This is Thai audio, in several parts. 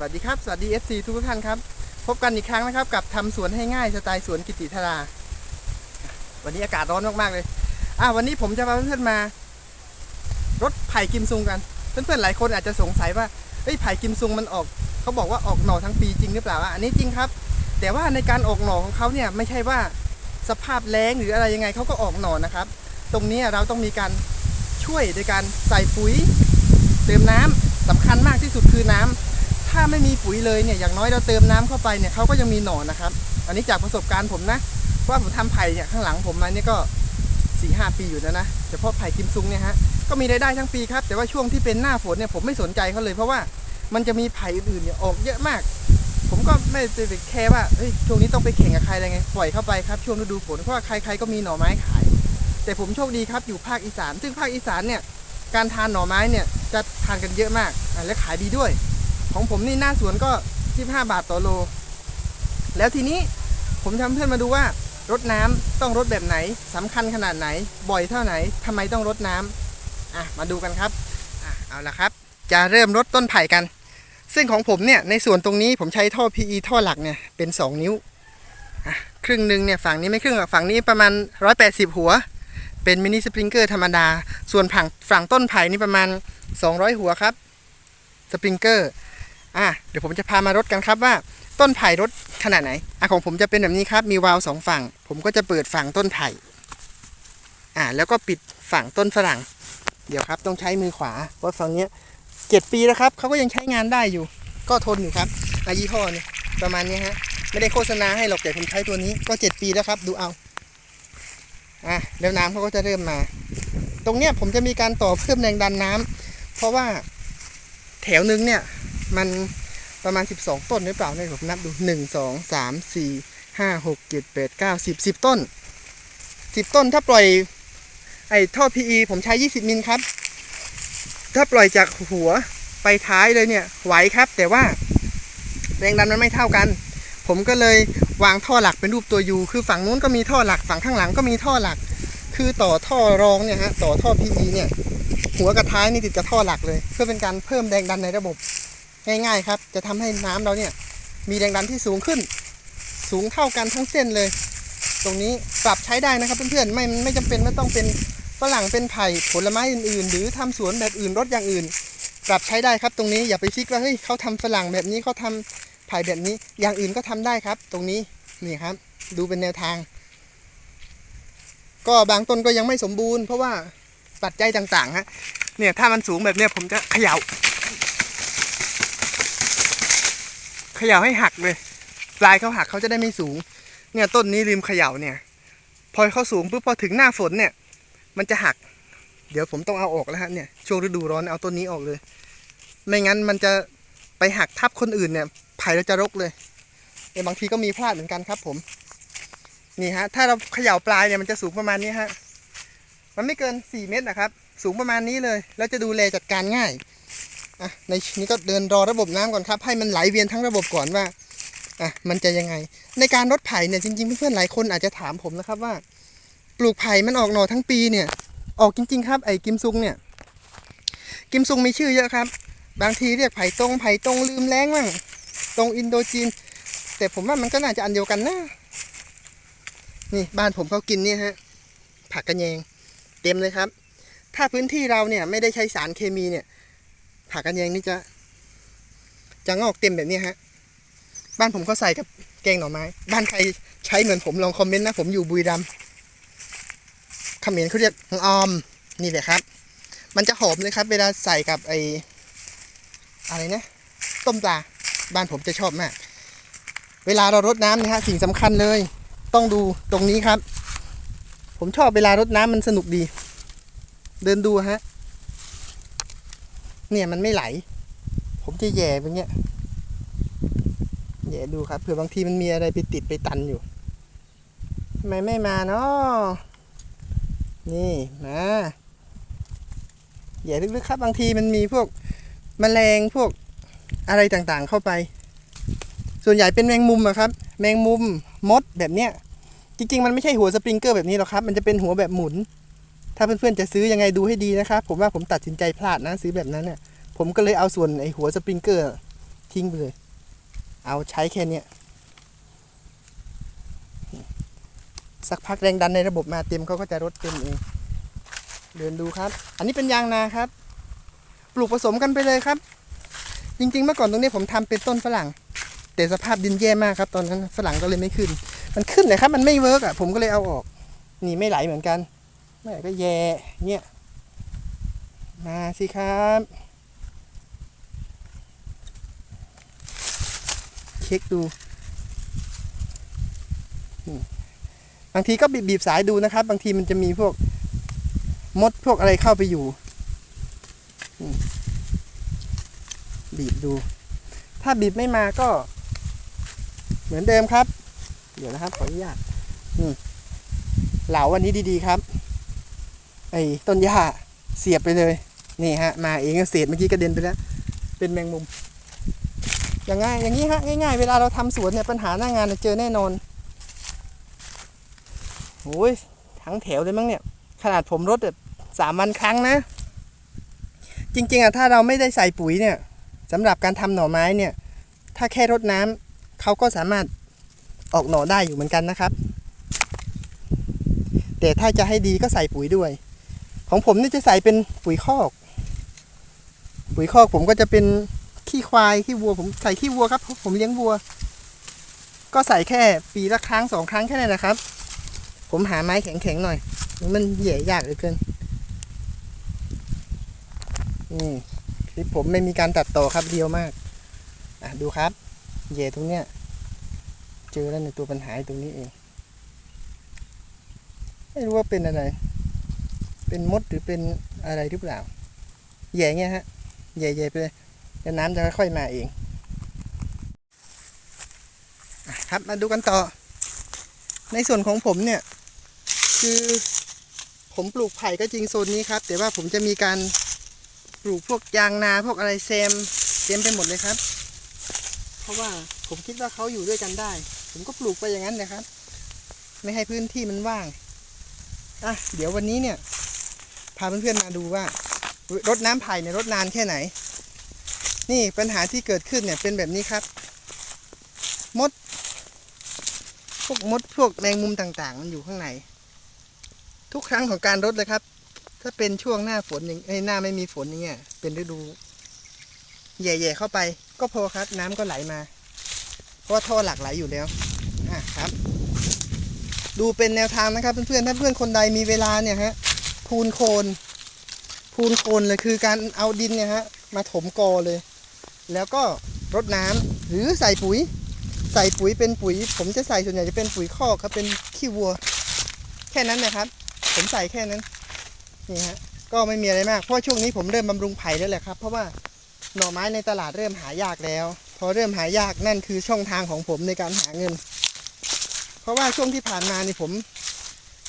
สวัสดีครับ สวัสดี FC ทุกท่านครับ พบกันอีกครั้งนะครับ กับทำสวนให้ง่ายสไตล์สวนกิติธารา วันนี้อากาศร้อนมากๆเลย อะวันนี้ผมจะพาเพื่อนๆมา รถไผ่กิมซุงกัน เพื่อนๆหลายคนอาจจะสงสัยว่าเฮ้ยไผ่กิมซุงมันออก เขาบอกว่าออกหน่อทั้งปีจริงหรือเปล่าอันนี้จริงครับ แต่ว่าในการออกหน่อของเขาเนี่ยไม่ใช่ว่าสภาพแล้งหรืออะไรยังไงเขาก็ออกหน่อนะครับ ตรงนี้เราต้องมีการช่วยโดยการใส่ปุ๋ยเติมน้ำสำคัญมากที่สุดคือน้ำ ถ้าไม่มีปุ๋ยเลยเนี่ยอย่างน้อยเราเติมน้ำเข้าไปเนี่ยเขาก็ยังมีหน่อนะครับ อันนี้จากประสบการณ์ผมนะว่าผมทำไผ่เนี่ยข้างหลังผมมาเนี่ยก็4ี่หปีอยู่แล้วนะเฉพาะไผ่กิมซุงเนี่ยฮะก็มีรายได้ทั้งปีครับ แต่ว่าช่วงที่เป็นหน้าฝนเนี่ยผมไม่สนใจเขาเลย เพราะว่ามันจะมีไผ่อื่นๆเนี่ยออกเยอะมาก ผมก็ไม่ได้ไปแคร์ว่าเฮ้ยช่วงนี้ต้องไปแข่งกับใครอะไรไงปล่อยเข้าไปครับช่วงฤดูฝนเพราะว่าใครๆก็มีหน่อไม้ขาย แต่ผมโชคดีครับอยู่ภาคอีสาน ซึ่งภาคอีสานเนี่ยการทานหน่อไม้เนี่ยจะทานกันเยอะมากและขายดีด้วย ของผมนี่หน้าสวนก็15บาทต่อโล แล้วทีนี้ผมทำเพื่อนมาดูว่ารดน้ำต้องรดแบบไหนสำคัญขนาดไหน บ่อยเท่าไหนทำไมต้องรดน้ำอะมาดูกันครับอะเอาละครับ จะเริ่มรดต้นไผ่กัน ซึ่งของผมเนี่ยในส่วนตรงนี้ผมใช้ท่อ PE ท่อหลักเนี่ยเป็น 2 นิ้วอะครึ่งหนึ่งเนี่ยฝั่งนี้ไม่ครึ่งฝั่งนี้ประมาณ 180 หัว เป็นมินิสปริงเกอร์ธรรมดา ส่วนฝั่งฝั่งต้นไผ่นี่ประมาณ 200 หัวครับสปริงเกอร์ อะเดี๋ยวผมจะพามารดกันครับว่า ต้นไผ่รดขนาดไหนอะของผมจะเป็นแบบนี้ครับ มีวาล์วสองฝั่ง ผมก็จะเปิดฝั่งต้นไผ่อะแล้วก็ปิดฝั่งต้นฝรั่ง เดี๋ยวครับต้องใช้มือขวาเพราะฝั่งเนี้ยเจ็ดปีแล้วครับเขาก็ยังใช้งานได้อยู่ ก็ทนอยู่ครับอายี่ห้อนี่ประมาณนี้ฮะไม่ได้โฆษณาให้หรอกแต่ผมใช้ตัวนี้ก็เจ็ดปีแล้วครับ ดูเอาอะแล้วน้ำเขาก็จะเริ่มมา ตรงเนี้ยผมจะมีการต่อเพิ่มแรงดันน้ำเพราะว่าแถวนึงเนี่ย มันประมาณ 12 ต้นหรือเปล่าเนี่ยผมนับดู 1 2 3 4 5 6 7 8 9 10 10 ต้น 10 ต้นถ้าปล่อยไอ้ท่อ PE ผมใช้ 20 มิลครับ ถ้าปล่อยจากหัวไปท้ายเลยเนี่ยไหวครับ แต่ว่าแรงดันมันไม่เท่ากัน ผมก็เลยวางท่อหลักเป็นรูปตัว U คือฝั่งนู้นก็มีท่อหลักฝั่งข้างหลังก็มีท่อหลัก คือต่อท่อรองเนี่ยฮะต่อท่อ PE เนี่ยหัวกับท้ายนี่ติดกับท่อหลักเลย เพื่อเป็นการเพิ่มแรงดันในระบบ ง่ายๆครับ จะทำให้น้ำเราเนี่ยมีแรงดันที่สูงขึ้น สูงเท่ากันทั้งเส้นเลย ตรงนี้ปรับใช้ได้นะครับเพื่อนๆไม่ไม่จำเป็นไม่ต้องเป็นฝรั่งเป็นไผ่ผลไม้อื่นๆ หรือทำสวนแบบอื่นรถอย่างอื่น ปรับใช้ได้ครับตรงนี้อย่าไปฟิกว่าเฮ้ยเขาทำฝรั่งแบบนี้เขาทำไผ่แบบนี้อย่างอื่นก็ทำได้ครับ ตรงนี้นี่ครับ ดูเป็นแนวทาง ก็บางต้นก็ยังไม่สมบูรณ์ เพราะว่าปัจจัยต่างๆฮะเนี่ยถ้ามันสูงแบบเนี้ยผมจะเขย่า ขย่าให้หักเลย ปลายเขาหักเขาจะได้ไม่สูง เนี่ยต้นนี้ลืมเขย่าเนี่ย พอเขาสูงปุ๊บพอถึงหน้าฝนเนี่ย มันจะหัก เดี๋ยวผมต้องเอาออกแล้วฮะเนี่ยช่วงฤดูร้อนเอาต้นนี้ออกเลย ไม่งั้นมันจะไปหักทับคนอื่นเนี่ยไผ่เราจะรกเลยแต่บางทีก็มีพลาดเหมือนกันครับผม นี่ฮะ ถ้าเราเขย่าปลายเนี่ยมันจะสูงประมาณนี้ฮะ มันไม่เกิน 4 เมตรนะครับ สูงประมาณนี้เลย แล้วจะดูแลจัดการง่าย อะในนี้ก็เดินรอระบบน้ำก่อนครับ ให้มันไหลเวียนทั้งระบบก่อนว่าอะมันจะยังไง ในการรดไผ่เนี่ยจริงๆเพื่อนๆหลายคนอาจจะถามผมนะครับว่า ปลูกไผ่มันออกหน่อทั้งปีเนี่ย ออกจริง ๆ ครับไอ้กิมซุงเนี่ย กิมซุงมีชื่อเยอะครับ บางทีเรียกไผ่ตรงไผ่ตรงลืมแรงมั่งตรงอินโดจีน แต่ผมว่ามันก็น่าจะอันเดียวกันนะนี่บ้านผมเขากินเนี่ยฮะผักกระแยง เต็มเลยครับ ถ้าพื้นที่เราเนี่ยไม่ได้ใช้สารเคมีเนี่ย ผักกระแยงนี่จะ จะงอกเต็มแบบนี้ฮะ บ้านผมก็ใส่กับแกงหน่อไม้ บ้านใครใช้เหมือนผมลองคอมเมนต์นะ ผมอยู่บุรีรัมย์เขมรเขาเรียกออม นี่แหละครับ มันจะหอมเลยครับ เวลาใส่กับไออะไรนะ ต้มปลา บ้านผมจะชอบมาก เวลาเรารดน้ำนะฮะสิ่งสำคัญเลย ต้องดูตรงนี้ครับ ผมชอบเวลารดน้ำมันสนุกดี เดินดูฮะ เนี่ยมันไม่ไหล ผมจะแย่แบบเนี้ยแย่ดูครับเผื่อบางทีมันมีอะไรไปติดไปตันอยู่ทำไมไม่มาเนาะนี่มาแย่ลึกๆครับ บางทีมันมีพวกแมลงพวกอะไรต่างๆเข้าไป ส่วนใหญ่เป็นแมงมุมอะครับ แมงมุมมดแบบเนี้ยจริงๆ มันไม่ใช่หัวสปริงเกอร์แบบนี้หรอกครับ มันจะเป็นหัวแบบหมุน ถ้าเพื่อนๆจะซื้อยังไงดูให้ดีนะครับ ผมว่าผมตัดสินใจพลาดนะซื้อแบบนั้นเนี่ยผมก็เลยเอาส่วนไอหัวสปริงเกอร์ทิ้งไปเลย เอาใช้แค่เนี้ยสักพักแรงดันในระบบมาเต็มเขาก็จะลดเต็มเองเดินดูครับ อันนี้เป็นยางนาครับ ปลูกผสมกันไปเลยครับ จริงๆเมื่อก่อนตรงนี้ผมทำเป็นต้นฝรั่ง แต่สภาพดินแย่มากครับตอนนั้นฝรั่งก็เลยไม่ขึ้น มันขึ้นเลยครับ มันไม่เวิร์กอะผมก็เลยเอาออก นี่ไม่ไหลเหมือนกัน ไม่ไหลก็แย่เนี่ยมาสิครับเช็คดูบางทีก็บีบบสายดูนะครับ บางทีมันจะมีพวกมดพวกอะไรเข้าไปอยู่บีบดู ถ้าบีบไม่มาก็ เหมือนเดิมครับ เดี๋ยวนะครับขออนุญาตเหลาอันนี้ดีๆครับ ไอ้ต้นหญ้าเสียบไปเลย นี่ฮะ มาเองเศษเมื่อกี้กระเด็นไปแล้ว เป็นแมงมุม อย่างง่ายอย่างนี้ฮะง่ายๆ เวลาเราทำสวนเนี่ยปัญหาหน้างานเนเจอแน่นอนโอ้ยทั้งแถวเลยมั้งเนี่ย ขนาดผมรดแบบสามวันครั้งนะ จริงๆอะถ้าเราไม่ได้ใส่ปุ๋ยเนี่ยสำหรับการทำหน่อไม้เนี่ย ถ้าแค่รดน้ำเขาก็สามารถออกหน่อได้อยู่เหมือนกันนะครับ แต่ถ้าจะให้ดีก็ใส่ปุ๋ยด้วย ของผมนี่จะใส่เป็นปุ๋ยคอก ปุ๋ยคอกผมก็จะเป็นขี้ควายขี้วัว ผมใส่ขี้วัวครับ ผมเลี้ยงวัว ก็ใส่แค่ปีละครั้งสองครั้งแค่นั้นนะครับ ผมหาไม้แข็งๆหน่อย มันเหย่ยากเหลือเกินนี่คลิปผมไม่มีการตัดต่อครับเดียวมากอะดูครับเหย่ตรงเนี้ยเจอแล้วในตัวปัญหาตรงนี้เอง ไม่รู้ว่าเป็นอะไร เป็นมดหรือเป็นอะไรหรือเปล่าแย่เงี้ยฮะแย่ๆไปเลยแล้วน้ำจะค่อยๆมาเองครับมาดูกันต่อ ในส่วนของผมเนี่ย คือผมปลูกไผ่ก็จริงโซนนี้ครับ แต่ว่าผมจะมีการปลูกพวกยางนาพวกอะไรเซมเต็มไปหมดเลยครับ เพราะว่าผมคิดว่าเขาอยู่ด้วยกันได้ ผมก็ปลูกไปอย่างนั้นนะครับ ไม่ให้พื้นที่มันว่างอะเดี๋ยววันนี้เนี่ย พาเพื่อนๆมาดูว่ารดน้ำไผ่เนี่ยรดนานแค่ไหน นี่ปัญหาที่เกิดขึ้นเนี่ยเป็นแบบนี้ครับ มด พวกมดพวกแมงมุมต่างๆ มันอยู่ข้างใน ทุกครั้งของการรดเลยครับ ถ้าเป็นช่วงหน้าฝนอย่างไอ้หน้าไม่มีฝนอย่างเงี้ยเป็นฤดูแย่ๆเข้าไปก็พอครับ น้ำก็ไหลมา เพราะว่าท่อหลักไหลอยู่แล้วอะครับ ดูเป็นแนวทางนะครับเพื่อนๆถ้าเพื่อนคนใดมีเวลาเนี่ยฮะ พูนโคนพูนโคนเลยคือการเอาดินเนี่ยฮะมาถมกอเลย แล้วก็รดน้ำหรือใส่ปุ๋ย ใส่ปุ๋ยเป็นปุ๋ย ผมจะใส่ส่วนใหญ่จะเป็นปุ๋ยคอกครับเป็นขี้วัว แค่นั้นนะครับ ผมใส่แค่นั้นนี่ฮะก็ไม่มีอะไรมากเพราะช่วงนี้ผมเริ่มบำรุงไผ่แล้วแหละครับ เพราะว่าหน่อไม้ในตลาดเริ่มหายากแล้ว พอเริ่มหายากนั่นคือช่องทางของผมในการหาเงิน เพราะว่าช่วงที่ผ่านมานี่ผม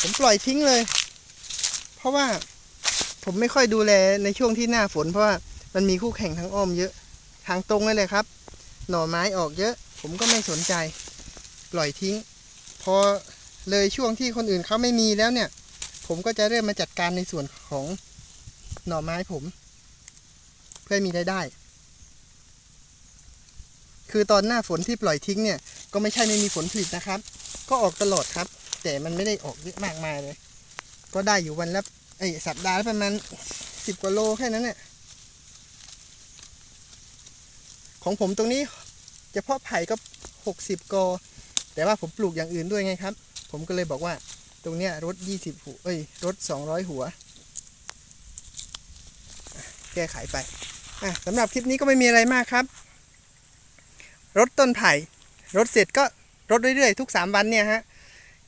ผมปล่อยทิ้งเลย ราะว่าผมไม่ค่อยดูแลในช่วงที่หน้าฝน เพราะว่ามันมีคู่แข่งทางอ้อมเยอะ ทางตรงเลยเลยครับ หน่อไม้ออกเยอะ ผมก็ไม่สนใจ ปล่อยทิ้ง พอเลยช่วงที่คนอื่นเขาไม่มีแล้วเนี่ย ผมก็จะเริ่มมาจัดการในส่วนของหน่อไม้ผม เพื่อมีรายได้ คือตอนหน้าฝนที่ปล่อยทิ้งเนี่ย ก็ไม่ใช่ไม่มีผลผลิตนะครับ ก็ออกตลอดครับ แต่มันไม่ได้ออกเยอะมากมายเลย ก็ได้อยู่วันละไอสัปดาห์ละประมาณสิบกว่าโลแค่นั้นเนี่ยของผมตรงนี้เฉพาะไผ่ก็หกสิบกอ แต่ว่าผมปลูกอย่างอื่นด้วยไงครับ ผมก็เลยบอกว่าตรงเนี้ยรถยี่สิบหัวเอ้ยรถสองร้อยหัว แก้ไขไปอะสำหรับคลิปนี้ก็ไม่มีอะไรมากครับ รถต้นไผ่รถเสร็จก็รถเรื่อยๆ ทุก3วันเนี่ยฮะ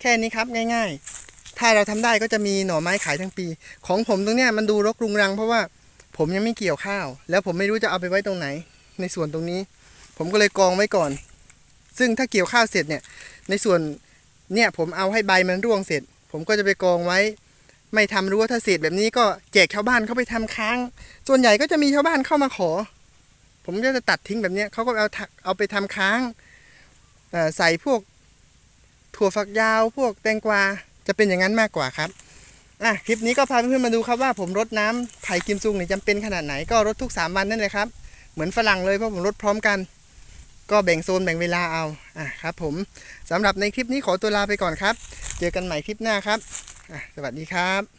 แค่นี้ครับง่ายๆ ถ้าเราทำได้ก็จะมีหน่อไม้ขายทั้งปี ของผมตรงเนี้ยมันดูรกรุงรัง เพราะว่าผมยังไม่เกี่ยวข้าว แล้วผมไม่รู้จะเอาไปไว้ตรงไหน ในส่วนตรงนี้ ผมก็เลยกองไว้ก่อน ซึ่งถ้าเกี่ยวข้าวเสร็จเนี่ย ในส่วนเนี่ยผมเอาให้ใบมันร่วงเสร็จ ผมก็จะไปกองไว้ ไม่ทำรั้วถ้าเศษแบบนี้ก็แจกชาวบ้านเขาไปทำค้าง ส่วนใหญ่ก็จะมีชาวบ้านเข้ามาขอ ผมก็จะตัดทิ้งแบบนี้เขาก็เอาถักเอาไปทำค้างใส่พวกถั่วฝักยาวพวกแตงกวา จะเป็นอย่างนั้นมากกว่าครับอะคลิปนี้ก็พาเพื่อนๆมาดูครับว่าผมรดน้ำไผ่กิมซุงเนี่ยจำเป็นขนาดไหนก็รดทุก 3 วันนั่นเลยครับ เหมือนฝรั่งเลยเพราะผมรดพร้อมกัน ก็แบ่งโซนแบ่งเวลาเอาอะครับผมสำหรับในคลิปนี้ขอตัวลาไปก่อนครับ เจอกันใหม่คลิปหน้าครับอะสวัสดีครับ